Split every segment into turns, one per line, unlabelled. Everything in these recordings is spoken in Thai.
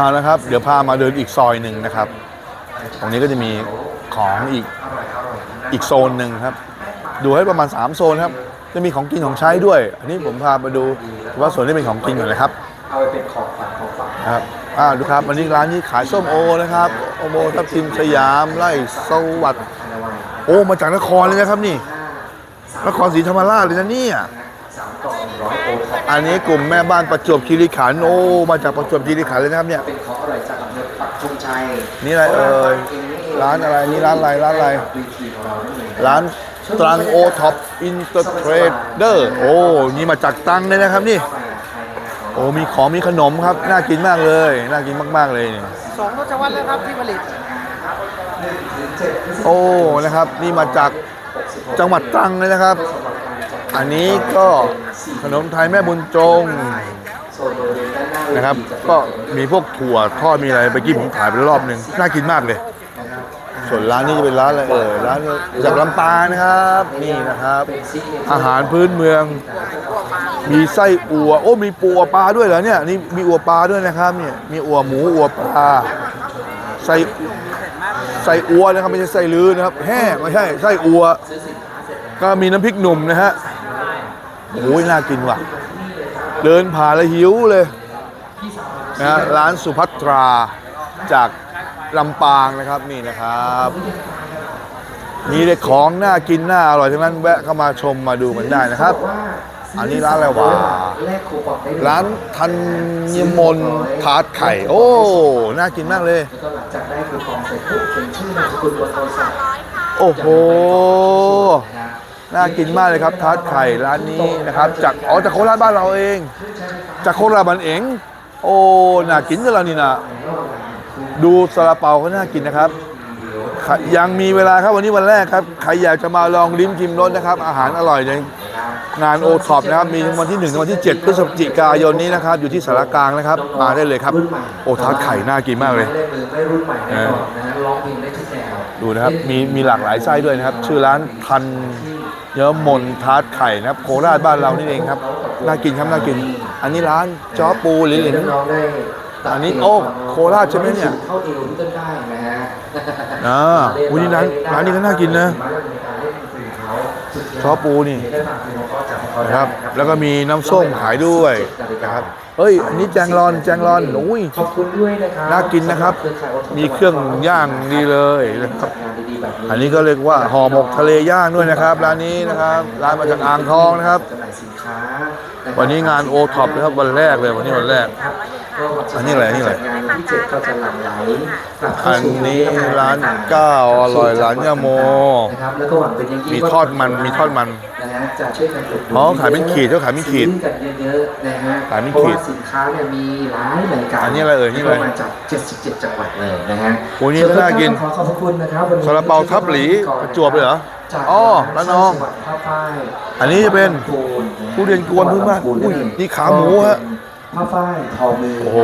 เอาละครับ เดี๋ยวพามาเดินอีกซอยหนึ่งนะครับ ตรงนี้ก็จะมีของอีกอีกโซนหนึ่งครับ ดูให้ประมาณ 3 โซนครับ จะมีของกินของใช้ด้วย อันนี้ผมพามาดูว่าส่วนนี้เป็นของกินก่อนเลยครับ
เอาไปเป็นของฝากของฝาก
ครับอ่าดูครับวันนี้ร้านนี้ขายส้มโอนะครับโอโมทับทิมสยามไร่สวัสดิ์โอ้มาจากนครเลยนะครับนี่นครศรีธรรมราชเลยนะเนี่ย
องร้อยโอท็อป
อันนี้กลุ่มแม่บ้านประจวบคีรีขันธ์โอ้มาจากประจวบคีรีขันธ์เลยนะครับเนี่ย
เป็นของอร่อยจากอำเภอปักธงชัย
นี่อะไรเอ่ยร้านอะไรนี่ร้านอะไรร้านอะไร
วีทีของเรานั่นเอง
ร้านตรังโอท็อปอินเตอร์เทรดเดอร์โอ้นี่มาจากตรังเลยนะครับนี่โอ้มีของมีขนมครับน่ากินมากเลยน่ากินมาก ๆเลยนี่
สองทศวรรษแล้วครับที่ผลิต
โอ้นะครับนี่มาจากจังหวัดตรังเลยนะครับ อันนี้ก็ขนมไทยแม่บุญจง
นะ
ครับ ก็มีพวกถั่วทอดมีอะไรไปกี้ผมขายไปรอบหนึ่งน่ากินมากเลย ส่วนร้านนี้จะเป็นร้านอะไรเอ่ยร้านจากลำปางนะครับ นี่นะครับ อาหารพื้นเมือง มีไส้อัว โอ้มีปูอัวปลาด้วยเหรอเนี่ยนี่มีอัวปลาด้วยนะครับเนี่ยมีอัวหมูอัวปลาไส้ไส้อัวนะครับไม่ใช่ไส้ลือนะครับแห่ไม่ใช่ไส้อัว ก็มีน้ำพริกหนุ่มนะฮะ โอ้ยน่ากินว่ะ เดินผ่านแล้วหิวเลยนะฮะร้านสุภัตราจากลำปางนะครับนี่นะครับมีแต่ของน่ากินน่าอร่อยทั้งนั้นแวะเข้ามาชมมาดูกันได้นะครับ อันนี้ร้านอะไรวะ
แลกคูปองได้เลย
ร้านธัญมนทาร์ตไข่ โอ้ น่ากินมากเลย
แล้วก็หลังจากได้คูปองเสร็จปุ๊บเป็นชื่อนามสกุลบนโทรศัพท์
โอ้โห น่ากินมากเลยครับทาร์ตไข่ร้านนี้นะครับ จากอ๋อจากโคราชบ้านเราเอง จากโคราชบันเอง โอ้น่ากินกันแล้วนี่นะดูซาลาเปาก็น่ากินนะครับ ยังมีเวลาครับวันนี้วันแรกครับใครอยากจะมาลองลิ้มชิมรสนะครับ อาหารอร่อยในงานโอท็อปนะครับ มีวันที่1ถึงวันที่ 7 พฤศจิกายนนี้นะครับ อยู่ที่สารกลางนะครับ มาได้เลยครับ โอทาร์ตไข่น่ากินมากเลย
เล่นมือไม่รุ่นใหม่แน่นอนนะฮะร้องเพลงได้ทุกแนว
ดูนะครับมีมีหลากหลายไส้ด้วยนะครับ ชื่อร้านทัน เยอะมนทาร์ตไข่นะครับโคราชบ้านเรานี่เองครับน่ากินครับน่ากิน อันนี้ร้านจ้อปูหลินหลิน
น้องๆได้ตัด
อันนี้โอ้โคราชใช่ไหมเนี่ย
เข้าเอวที่ต้นได้นะฮะ
อ่าอุ๊ยนี่ร้านร้านนี้ก็น่ากินนะชอปูนี่นะครับ แล้วก็มีน้ำส้มขายด้วยนะครับเฮ้ย อันนี้แจงรอนแจงรอนอุ้ย
ขอบคุณด้วยนะครับ
น่ากินนะครับ มีเครื่องย่างดีเลยนะครับ
งานดีๆ แบบนี้
อันนี้ก็เรียกว่าห่อหมกทะเลย่างด้วยนะครับ ร้านนี้นะครับร้านมาจากอ่างทองนะครับ
จำหน่ายสินค้าะครับ
วันนี้งานโอท็อปนะครับวันแรกเลยวันนี้วันแรก อันนี้อะไรอันนี้อะไร
งานวันที่เจ็ดก็จะหลั่งไหลกลับเข้า
อัน
สู่
นี้ร้านก้าวอร่อยร้านย่าโม
นะครับแล้วก็หวังเป็นอย่างยิ่ง
มี
ว่า
ทอดมันมีทอดมัน
นะฮะจะช่วยกันอุดหนุน
อ๋อขายเป็นขีดเขาขายเป็นขีด
ซื้อกันเยอะๆนะฮะ
ขายเป็น
เพราะ
ขีด
ว่าสินค้าเนี่ยมีหลายรายการ
อันนี้อะไรเอ่ยนี่อะไร
ก็มาจาก 77 จังหวัดเลยนะฮะ
โอ้นี่ก็น่ากิน
ขอขอบพระคุณนะครับวันนี้
ซาลาเปาทับหลีประจวบเลยเหรอ
จาก
อ๋อระนอง
จัหวัดท่าฝ้าย
อันนี้จะเป็น
ลำพูนนะฮะ
ทุเรียนกวนพื้นบ้านอุ้ยนี่ขาหมูฮะ
ผ้าฝ้ายทอมือ
โอ้โห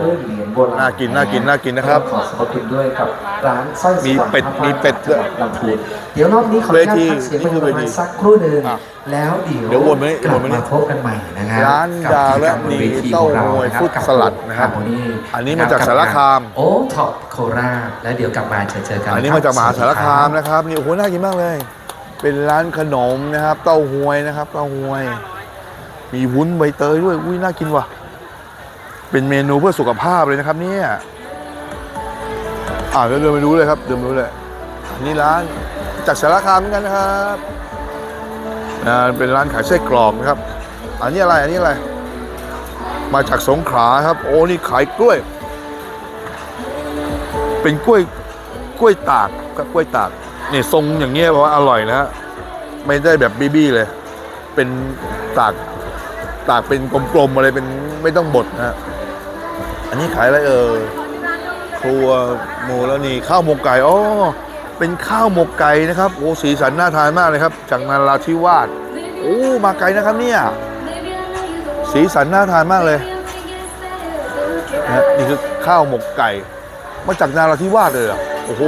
เพื่อเหรียญโบราณ
น่ากินน่ากินน่ากินนะครับ
ขอขอบคุณด้วยกับร้านสร้อยสวรรค์
มีเป็ด
ผ้าฝ้าย
มีเป็ดด้วย
ลำพูนเดี๋ยวรอบนี้ขออนุญาต
เวที
พักเสียง
นี่คือ
ไป
เวที
ประมาณสักครู่หนึ่ง
อะ
แล้วเดี๋ยว
เดี๋ยววนไปนี่
กลั
ว
บ
นไปนี่
มาพบกันใหม่นะฮะ
ร้าน
กับ
ดาและ
กิจกรรมบนเวที
เต้า
ของเรา
หวย
นะครับ
ฟุตสลัดนะครับ
กั
อันนี้มาจากสารคาม
โอ้ท็อปโคราชแล้วเดี๋ยวกลับมาเจอเจอกัน
อันนี้มาจากมหาสารคามนะครับนี่โอ้โหน่ากินมากเลย เป็นร้านขนมนะครับ เต้าหวยนะครับ เต้าหวย มีวุ้นใบเตยด้วย อุ้ยน่ากินว่ะ เป็นเมนูเพื่อสุขภาพเลยนะครับเนี่ยอ่าเดินเดินไปดูเลยครับ เดินไปดูเลยนนี้ร้านจากสารคามเหมือนกันนะครับอ่าเป็นร้านขายไส้กรอกนะครับ อันนี้อะไร อันนี้อะไร มาจากสงขลาครับ โอ้นี่ขายกล้วย เป็นกล้วยกล้วยตากครับกล้วยตากเนี่ยทรงอย่างเงี้ยบอกว่าอร่อยนะฮะไม่ได้แบบบีบี้เลย เป็นตาก ตากเป็นกลมๆอะไรเป็นไม่ต้องบดนะอันนี้ขายอะไรเออครัวหมูแล้วนี่ข้าวหมกไก่อ๋อเป็นข้าวหมกไก่นะครับโอ้สีสันน่าทานมากเลยครับ จากนาราธิวาสโอ้มาไกลนะครับเนี่ยสีสันน่าทานมากเลยนะนี่คือข้าวหมกไก่ มาจากนาราธิวาสเลยเหรอโอ้โห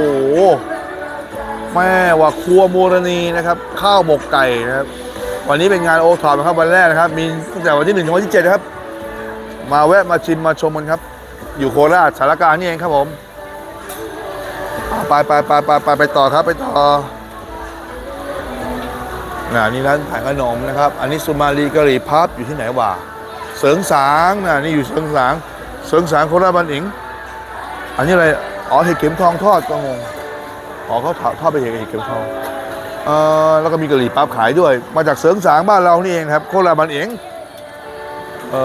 แม่ว่าครัวโมรณีนะครับ ข้าวหมกไก่นะครับ วันนี้เป็นงานโอทอปนะครับวันแรกนะครับ มีตั้งแต่วันที่1ถึงวันที่7นะครับ มาแวะมาชิมมาชมกันครับ อยู่โคราชสารกางนี่เองครับผมอ่าไปไปไปไปไปไปต่อครับไปต่อนะนี่ร้านขายขนมนะครับ อันนี้สุมาลีกะหรี่พับอยู่ที่ไหนวะเสริงสางนะนี่อยู่เสริงสาง เสริงสางโคราชบันอิง อันนี้อะไร อ๋อเห็ดเข็มทองทอดก็งง อ๋อเขาทอดไปเห็ดเข็มทองอ แล้วก็มีกะหรี่ปั๊บขายด้วย มาจากเสริงสางบ้านเรานี่เองครับ โคราชบันอิงเอ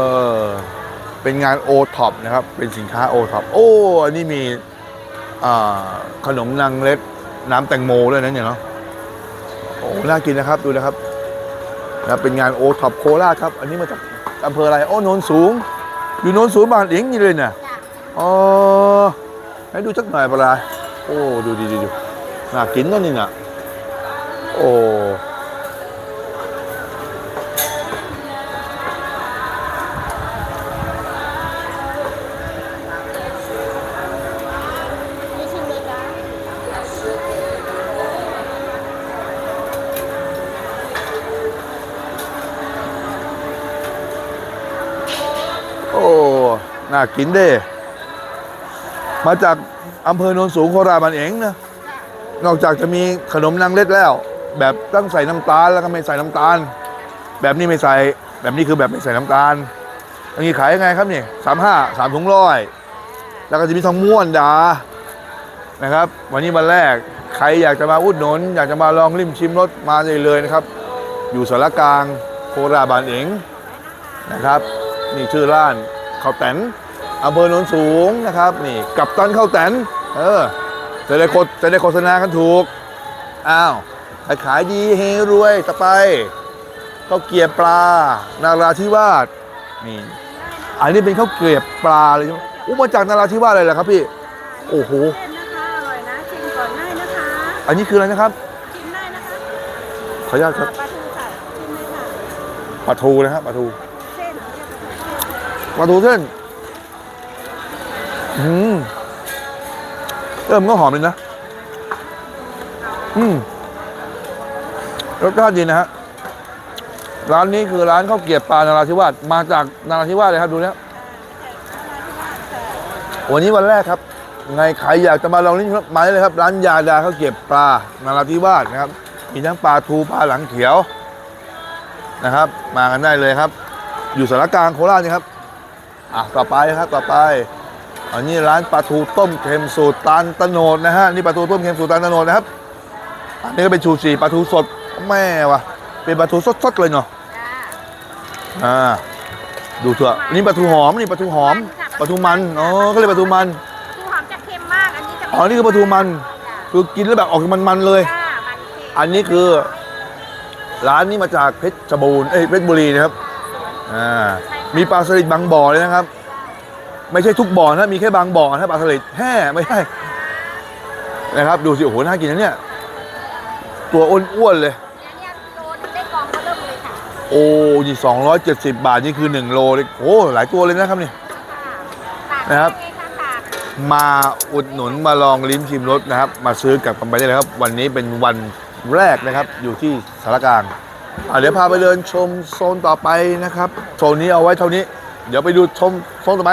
อเป็นงานโอท็อปนะครับ เป็นสินค้าโอท็อปโอ้อันนี้มีอ่าขนมนางเล็ดน้ำแตงโมด้วยนะเนี่ยเนาะโอ้น่ากินนะครับดูนะครับนะเป็นงานโอท็อปโคราชครับ อันนี้มาจากอำเภออะไรโอ้โนนสูง อยู่โนนสูงบางเองนี่เลยเนี่ยอ๋อให้ดูสักหน่อยปะล่ะโอ้ดูดีดูดูน่ากินนะนี่น่ะ โอ้โอ้ น่ากินเด้ มาจากอำเภอโนนสูงโคราชมันเองนะ นอกจากจะมีขนมนางเล็ดแล้ว แบบต้องใส่น้ำตาลแล้วก็ไม่ใส่น้ำตาล แบบนี้ไม่ใส่แบบนี้คือแบบไม่ใส่น้ำตาลอันนี้ขายยังไงครับเนี่ยสามห้าสามถุงร้อยแล้วก็จะมีทองม้วนดานะครับ วันนี้วันแรกใครอยากจะมาอุดหนุน อยากจะมาลองริมชิมรสมาได้เลยนะครับ อยู่สารกลางโคราบานเองนะครับนี่ชื่อร้านข้าวแตนอำเภอโนนสูงนะครับ นี่กับตันข้าวแตนเออจะได้โฆษณากันถูกอ้าว ขายขายดีเฮรวยต่อไปข้าวเกรียบปลา นาราธิวาสนี่อันนี้เป็นข้าวเกรียบปลาเลยใช่ไหมอู้มาจากนาราธิวาสเลยเหรอครับพี่ โอ้โห
เส้นนะคะอร่อยนะชิมก่อนได้นะคะ
อันนี้คืออะไรนะครับ
ชิมได้นะคะ
ขออนุญาตครับ
ปลาทูค่ะชิมเลยค่ะ
ปลาทูนะครับปลาทู
เส้น
ปลาทูเส้นอืมเริ่มนก็หอมเลยนะ อืม รสชาติดีนะฮะร้านนี้คือร้านข้าวเกรียบปลานาราธิวาสมาจากนาราธิวาสเลยครับดูนะวันนี้วันแรกครับไงใครอยากจะมาลองลิ้มมาได้เลยครับ ร้านยาดาข้าวเกรียบปลานาราธิวาสนะครับมีทั้งปลาทูปลาหลังเขียวนะครับ มากันได้เลยครับ อยู่สารกลางโคราชนี่ครับอะต่อไปครับต่อไปอันนี้ร้านปลาทูต้มเค็มสูตรตาลตะโนดนะฮะนี่ปลาทูต้มเค็มสูตรตาลตะโนดนะครับอันนี้ก็เป็นชูชีปลาทูสด แม่วะเป็นปลาทูสดๆเลยเนาะ
จ้า
อ่าดูเถอะอันนี้ปลาทูหอมนี่ปลาทูหอมปลาทูมันอ๋อก็เลยกปลาทูมัน
ทูหอมจะเค็มมากอันนี้จะ
อ๋อนี่คือปลาทูมันคือกินแล้วแบบออกมันๆเลย
จ้ามันเค็ม
อันนี้คือร้านนี้มาจากเพชรบูรณ์เอ้ยเพชรบุรีนะครับอ่ามีปลาสลิดบางบ่อเลยนะครับ ไม่ใช่ทุกบ่อนะมีแค่บางบ่อนะปลาสลิดแห่ไม่ใช่นะครับ ดูสิโอ้โหน่ากินนะเนี่ย ตัวอ้วนๆเลย
เนี่ยเนี่ยโลนึงได้กองก็เริ่มเลยค่ะ
โอ้ยี่สองร้อยเจ็ดสิบบาทนี่คือหนึ่งโลเลยโอ้หลายตัวเลยนะครับนี่
ตาก
นะครับ
ได้ไงคะตาก
มาอุดหนุนมาลองลิ้มชิมรสนะครับ มาซื้อกลับกันไปได้เลยครับ วันนี้เป็นวันแรกนะครับ อยู่ที่สารกลางอะเดี๋ยวพาไปเดินชมโซนต่อไปนะครับ โซนนี้เอาไว้เท่านี้ เดี๋ยวไปดูชมโซนต่อไป